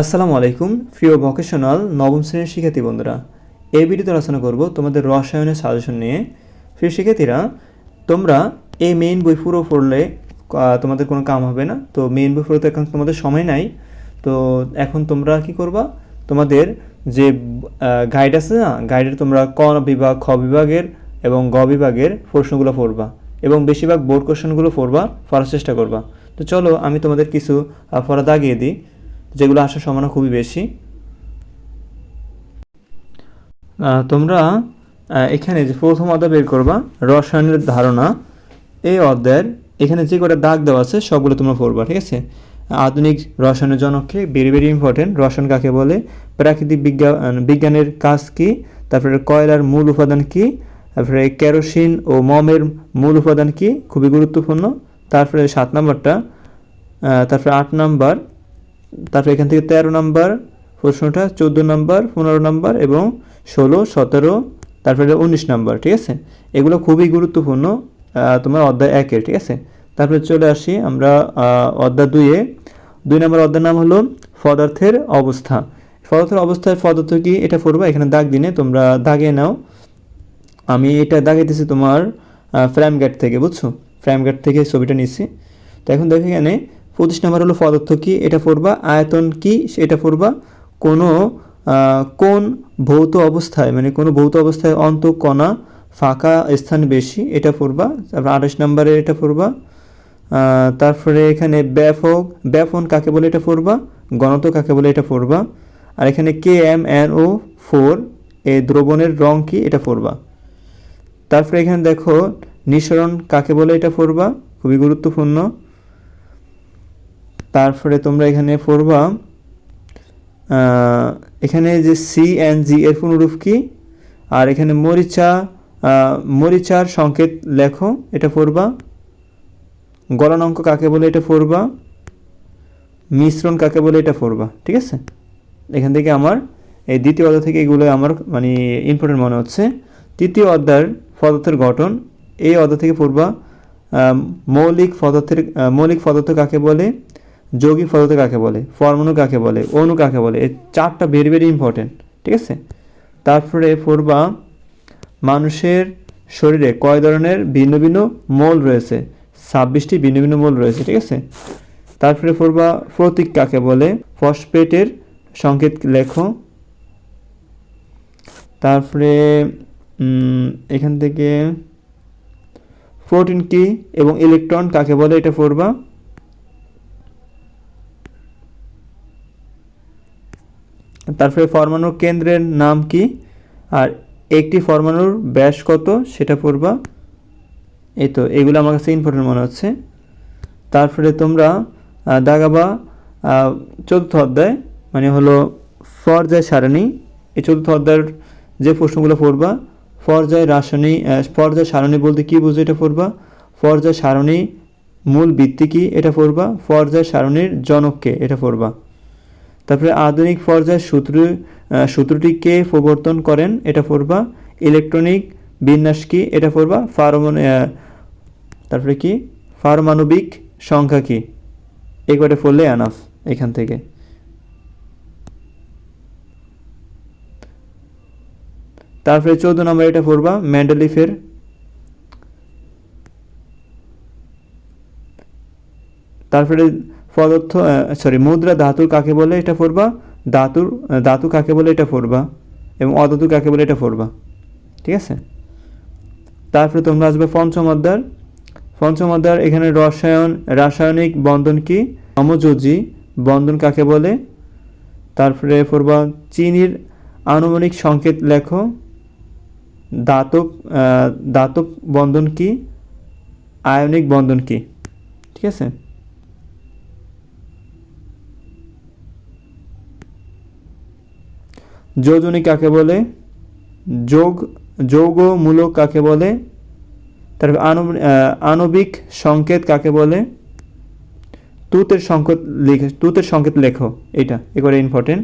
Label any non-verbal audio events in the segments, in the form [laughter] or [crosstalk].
আসসালামু আলাইকুম, প্রিয় ভোকেশনাল নবম শ্রেণির শিক্ষার্থী বন্ধুরা। এই ভিডিওতে আলোচনা করব তোমাদের রসায়নের সাজেশন নিয়ে। প্রিয় শিক্ষার্থীরা, তোমরা এই মেইন বই পুরো পড়লে তোমাদের কোনো কাম হবে না। তো মেইন বই পড়তে এখন তোমাদের সময় নাই। তো এখন তোমরা কি করবা? তোমাদের যে গাইড আছে না গাইডের তোমরা ক বিভাগ, খ বিভাগের এবং গ বিভাগের প্রশ্নগুলো পড়বা এবং বেশিরভাগ বোর্ড কোশ্চেনগুলো পড়বা, পড়ার চেষ্টা করবা। তো চলো আমি তোমাদের কিছু পড়া দাগিয়ে দিই। যেগুলো আসার সম্ভাবনা খুবই বেশি। তোমরা এখানে যে প্রথম অধ্যায় বের করবা, রসায়নের ধারণা, এই অধ্যায়ের এখানে যে কটা দাগ দেওয়া আছে, সবগুলো তোমরা পড়বা, ঠিক আছে? আধুনিক রসায়নের জনককে ভেরি ভেরি ইম্পর্টেন্ট রসায়ন কাকে বলে? প্রাকৃতিক বিজ্ঞান বিজ্ঞানের কাজ কি? তারপরে কয়লার মূল উপাদান কি? তারপরে কেরোসিন ও মমের মূল উপাদান কি? খুবই গুরুত্বপূর্ণ। তারপরে সাত নম্বরটা তারপরে আট নাম্বার তারপর এখান থেকে তেরো নাম্বার, প্রশ্নটা চোদ্দ নাম্বার, পনেরো নাম্বার এবং ষোলো, সতেরো, তারপরে উনিশ নাম্বার, ঠিক আছে? এগুলো খুবই গুরুত্বপূর্ণ তোমার অধ্যায় একের, ঠিক আছে? তারপরে চলে আসি আমরা অধ্যায় দুইয়ে। দুই নম্বর অধ্যায়ের নাম হলো পদার্থের অবস্থা। পদার্থের অবস্থায় পদার্থ কি? এটা পড়বা, এখানে দাগ দিনে, তোমরা দাগিয়ে নাও। আমি এটা দাগাইতেছি তোমার ফ্রেম গেট থেকে, বুঝছ? ফ্রেম গেট থেকে ছবিটা নিচ্ছি। তো এখন দেখো এখানে পঁচিশ নাম্বার হলো পদার্থ কি? এটা পড়বা। আয়তন কি? সেটা পড়বা। কোনো কোন ভৌত অবস্থায় মানে কোনো ভৌত অবস্থায় অন্ত কণা ফাঁকা স্থান বেশি, এটা পড়বা। তারপর আঠাশ নাম্বারে এটা পড়বা। তারপরে এখানে ব্যাপক, ব্যাপন কাকে বলে এটা পড়বা? গণত কাকে বলে এটা পড়বা? আর এখানে K M N O four এই দ্রবণের রং কি? এটা পড়বা। তারপরে এখানে দেখো, নিঃসরণ কাকে বলে এটা পড়বা? খুবই গুরুত্বপূর্ণ। তারপরে তোমরা এখানে পড়বা এখানে যে সি এন জি এর পুনরূপ কি? আর এখানে মরিচা মরিচার সংকেত লেখো, এটা পড়বা। গলনাঙ্ক কাকে বলে এটা পড়বা। মিশ্রণ কাকে বলে এটা পড়বা, ঠিক আছে? এখান থেকে আমার, এই দ্বিতীয় অধ্যায় থেকে এগুলো আমার মানে ইম্পর্টেন্ট মনে হচ্ছে। তৃতীয় অধ্যায়ের পদার্থের গঠন, এই অধ্যায় থেকে পড়বা মৌলিক পদার্থের মৌলিক পদার্থ কাকে বলে? যৌগিক পদার্থ কাকে বলে? পরমাণু কাকে বলে? অণু কাকে বলে? এই চারটা ভেরি ভেরি ইম্পর্টেন্ট ঠিক আছে? তারপরে পড়বা মানুষের শরীরে কয় ধরনের ভিন্ন ভিন্ন মোল রয়েছে? ছাব্বিশটি ভিন্ন ভিন্ন মোল রয়েছে, ঠিক আছে? তারপরে পড়বা প্রতীক কাকে বলে? ফসফেটের সংকেত লেখো। তারপরে এখান থেকে প্রোটিন কি এবং ইলেকট্রন কাকে বলে এটা পড়বা তারপরে পরমাণুর কেন্দ্রের নাম কি? আর একটি পরমাণুর ব্যাস কত? সেটা পড়বা। এই তো, এগুলো আমার কাছে ইম্পর্টেন্ট মনে হচ্ছে। তারপরে তোমরা দাগাবা চতুর্থ অধ্যায় মানে হলো পর্যায় সারণী। এই চতুর্থ অধ্যায়ের যে প্রশ্নগুলো পড়বা পর্যায় রাসায়নিক পর্যায় সারণী বলতে কি বুঝো এটা পড়বা? পর্যায় সারণী মূল ভিত্তি কি? এটা পড়বা। পর্যায় সারণীর জনককে এটা পড়বা। তারপরে আধুনিক পর্যায়ের সূত্র আহ, সূত্রটি কে প্রবর্তন করেন এটা পড়বা। ইলেকট্রনিক বিন্যাস কি এটা পড়বা। আহ, তারপরে কি? পারমাণবিক সংখ্যা কি? কটা পড়লে আনাফ এখান থেকে। তারপরে চৌদ্দ নম্বর এটা পড়বা ম্যান্ডেলিফের। তারপরে পদার্থ সরি মুদ্রা ধাতু কাকে বলে এটা পড়বা ধাতুর ধাতু কাকে বলে এটা পড়বা এবং অধাতু কাকে বলে এটা পড়বা ঠিক আছে? তারপরে তোমরা আসবে পঞ্চম অধ্যায়। পঞ্চম অধ্যায় এখানে রসায়ন রাসায়নিক বন্ধন কি? সমযোজী বন্ধন কাকে বলে? তারপরে পড়বা চিনির আনুমানিক সংকেত লেখো। দাতক আহ, দাতক বন্ধন কি? আয়নিক বন্ধন কি? ঠিক আছে? যোজনী কাকে বলে? যোগ যৌগমূলক কাকে বলে? তারপর আহ, আণবিক সংকেত কাকে বলে? তুতের সংকেত লিখে তুতের সংকেত লেখো এটা এবারে ইম্পর্টেন্ট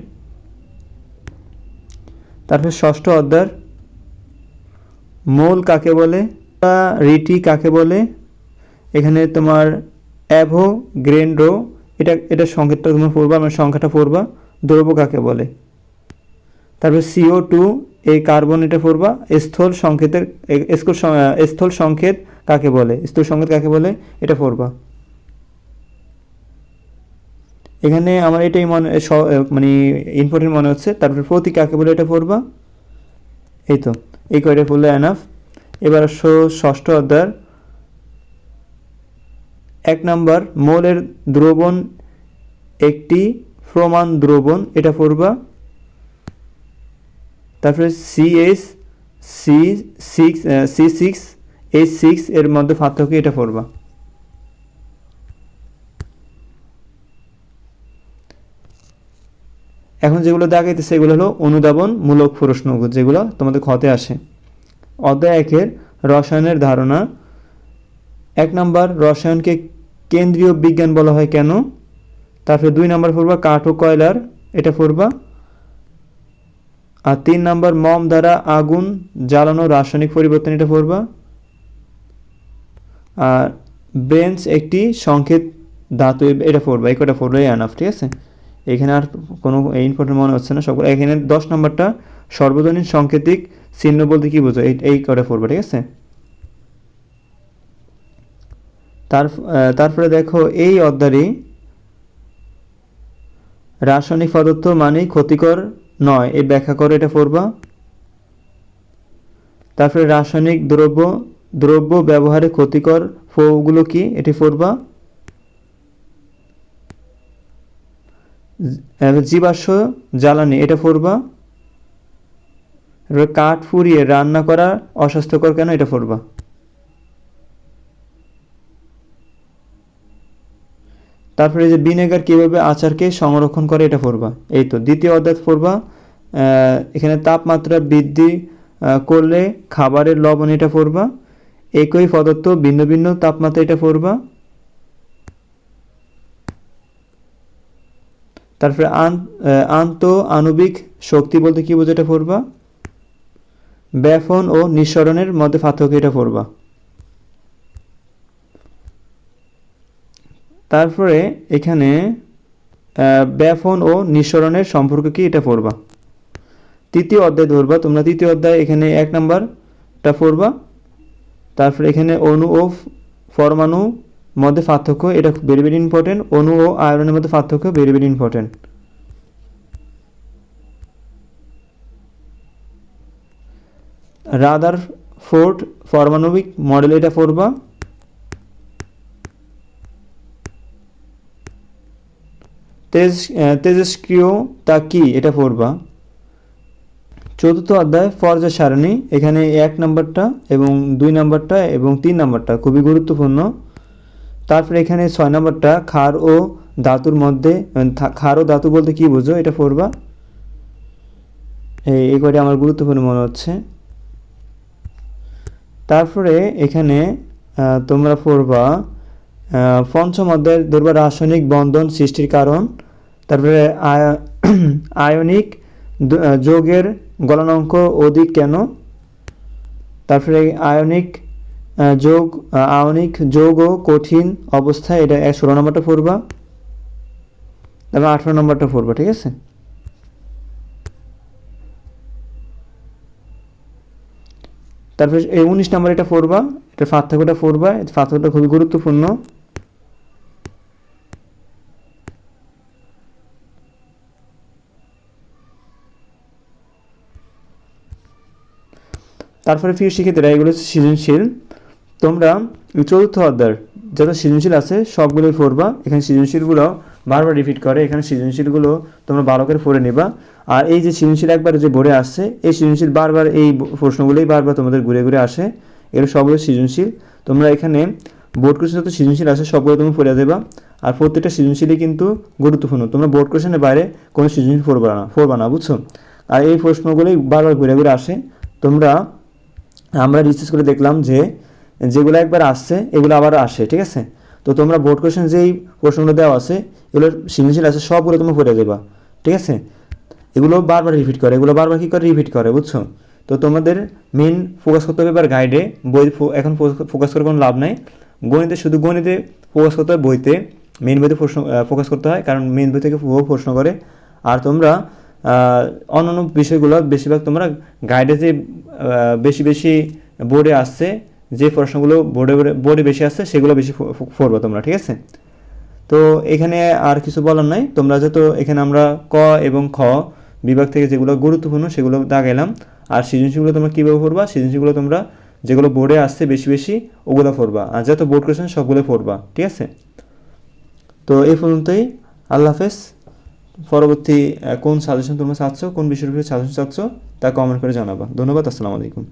তারপর ষষ্ঠ অধ্যায় মোল কাকে বলে? রিটি কাকে বলে? এখানে তোমার অ্যাভো গ্রেন্ডো এটা এটা সংকেতটা তোমরা পড়বা আমার সংখ্যাটা পড়বা দ্রব্য কাকে বলে? তারপরে সিও টু এই কার্বন এটা পড়বা, স্থল সংকেতের, স্থল সংকেত কাকে বলে? স্থল সংকেত কাকে বলে? এটা পড়বা। এখানে আমার এটাই মনে মানে ইম্পর্টেন্ট মনে হচ্ছে। তারপরে প্রতি কাকে বলে এটা পড়বা? এই তো, এই কয়টা পড়লে এনাফ এবার আসো ষষ্ঠ অধ্যায় এক নাম্বার, মৌলের দ্রবণ একটি প্রমাণ দ্রবণ, এটা পড়বা। তারপরে CS C six C six H six এর মধ্যে পার্থক্য এটা পড়বা। এখন যেগুলো দেখাইতেছে এগুলো হলো অনুধাবন মূলক প্রশ্ন যেগুলো তোমাদের খতে আসে। অধ্যায় একের রসায়নের ধারণা। এক নাম্বার, রসায়নকে কেন্দ্রীয় বিজ্ঞান বলা হয় কেন? তারপরে দুই নাম্বার পড়বা, কাঠ ও কয়লার, এটা পড়বা। আর তিন নাম্বার মম দ্বারা আগুন জ্বালানো রাসায়নিক পরিবর্তন এটা পড়বা। আর বেঞ্চ একটি সংকেত ধাতু এটা পড়বা, এই কটা পড়বে আনাফ ঠিক আছে? এখানে আর কোনো ইম্পর্টেন্ট মনে হচ্ছে না সবগুলো এখানে দশ নম্বরটা সর্বজনীন সাংকেতিক চিহ্ন বলতে কি বোঝো? এই কটা পড়বা, ঠিক আছে? তার তারপরে দেখো, এই অধ্যায়ে রাসায়নিক পদার্থ মানেই ক্ষতিকর নয়, এই ব্যাখ্যা করে, এটা পড়বা। তারপরে রাসায়নিক দ্রব্য দ্রব্য ব্যবহারে ক্ষতিকর ফগুলো কি, এটি পড়বা। জীবাশ্ম জ্বালানি, এটা পড়বা। কাঠ ফুরিয়ে রান্না করা অস্বাস্থ্যকর কেন, এটা পড়বা। তারপরে যে ভিনেগার কীভাবে আচারকে সংরক্ষণ করে এটা পড়বা? এই তো, দ্বিতীয় অধ্যায় পড়বা এখানে তাপমাত্রা বৃদ্ধি করলে খাবারের লবণ এটা পড়বা, একই পদার্থ ভিন্ন ভিন্ন তাপমাত্রা এটা পড়বা। তারপরে আন্ত আণবিক শক্তি বলতে কি বোঝো এটা পড়বা? ব্যাফন ও নিঃসরণের মধ্যে পার্থক্য এটা পড়বা। তারপরে এখানে ব্যাফন ও নিঃসরণের সম্পর্ক কি এটা পড়বা। তৃতীয় অধ্যায় ধরবা তোমরা। তৃতীয় অধ্যায় এখানে এক নাম্বারটা পড়বা। তারপরে এখানে অণু ও পরমাণু মধ্যে পার্থক্য, এটা ভেরি ভেরি ইম্পর্টেন্ট অণু ও আয়রনের মধ্যে পার্থক্য very very important Rutherford পারমাণবিক মডেল এটা পড়বা। তেজ আহ, তেজস্ক্রিয়তা কি? এটা পড়বা। চতুর্থ অধ্যায় পর্যায় সারণী। এখানে এক নাম্বারটা এবং দুই নাম্বারটা এবং তিন নাম্বারটা খুবই গুরুত্বপূর্ণ। তারপরে এখানে ছয় নাম্বারটা খার ও ধাতুর মধ্যে খার ও ধাতু বলতে কি বুঝো? এটা পড়বা। এই কয়টা আমার গুরুত্বপূর্ণ মনে হচ্ছে। তারপরে এখানে তোমরা পড়বা পঞ্চম অধ্যায় ধরবা রাসায়নিক বন্ধন সৃষ্টির কারণ। তারপরে আয়- [clears throat] আয়নিক যোগের গলনাঙ্ক অধিক কেন? তারপরে আয়নিক যোগ আয়নিক যৌগ কঠিন অবস্থায় এটা ষোলো নম্বরটা পড়বা। তারপরে আঠারো নম্বরটা পড়বা, ঠিক আছে? তারপরে এই উনিশ নম্বর এটা পড়বা, এটা পার্থক্যটা পড়বা পার্থক্যটা খুবই গুরুত্বপূর্ণ। তারপরে প্রিয় শিক্ষার্থীরা এগুলো সৃজনশীল। তোমরা চতুর্থ অধ্যায় যত সৃজনশীল আছে, সবগুলোই পড়বা। এখানে সৃজনশীলগুলো বারবার রিপিট করে। এখানে সৃজনশীলগুলো তোমরা ভালো করে পড়ে নিবা। আর এই যে সৃজনশীল একবার যে বোর্ডে আসছে, এই সৃজনশীল বারবার এই প্রশ্নগুলোই বারবার তোমাদের ঘুরে ঘুরে আসে। এগুলো সবগুলো সৃজনশীল। তোমরা এখানে বোর্ড কোশ্চেন যত সৃজনশীল আছে, সবগুলো তুমি পড়ে দেবা। আর প্রত্যেকটা সৃজনশীলই কিন্তু গুরুত্বপূর্ণ। তোমরা বোর্ড কোশ্চেনের বাইরে কোনো সৃজনশীল পড়বা না পড়বা না, বুঝছ? আর এই প্রশ্নগুলোই বারবার ঘুরে ঘুরে আসে। তোমরা আমরা রিসার্চ করে দেখলাম যে যেগুলো একবার আসছে, এগুলো আবার আসে, ঠিক আছে? তো তোমরা বোর্ড কোশ্চেন যেই প্রশ্নগুলো দেওয়া আছে, এগুলো সৃজনশীল আছে, সবগুলো তুমি পড়ে দেবা, ঠিক আছে? এগুলো বারবার রিপিট করে, এগুলো বারবার কী করে? রিপিট করে, বুঝছ? তো তোমাদের মেন ফোকাস করতে হবে এবার গাইডে বই এখন ফোকাস করে কোনো লাভ নাই। গণিতে, শুধু গণিতে ফোকাস করতে হয়, বইতে মেন বইতে প্রশ্ন ফোকাস করতে হয়, কারণ মেন বই থেকে প্রশ্ন করে। আর তোমরা অন্যান্য বিষয়গুলো বেশিরভাগ তোমরা গাইডে যে বেশি বেশি বোর্ডে আসছে, যে প্রশ্নগুলো বোর্ডে বোর্ডে বেশি আসছে, সেগুলো বেশি পড়বে তোমরা, ঠিক আছে? তো এখানে আর কিছু বলার নাই, তোমরা যত এখানে আমরা ক এবং খ বিভাগ থেকে যেগুলো গুরুত্বপূর্ণ সেগুলো দাগাইলাম, আর সৃজনশীলগুলো তোমরা কীভাবে পড়বা, সৃজনশীলগুলো তোমরা যেগুলো বোর্ডে আসছে বেশি বেশি ওগুলো পড়বা, আর যত বোর্ড কোয়েশন সবগুলো পড়বা, ঠিক আছে? তো এই পর্যন্তই, আল্লাহ হাফেজ। পরবর্তী কোন সাজেশন তোমরা চাচ্ছ, কোন বিষয়ের উপরে সাজেশন চাচ্ছ, তা কমেন্ট করে জানাবা। ধন্যবাদ, আসসালামু আলাইকুম।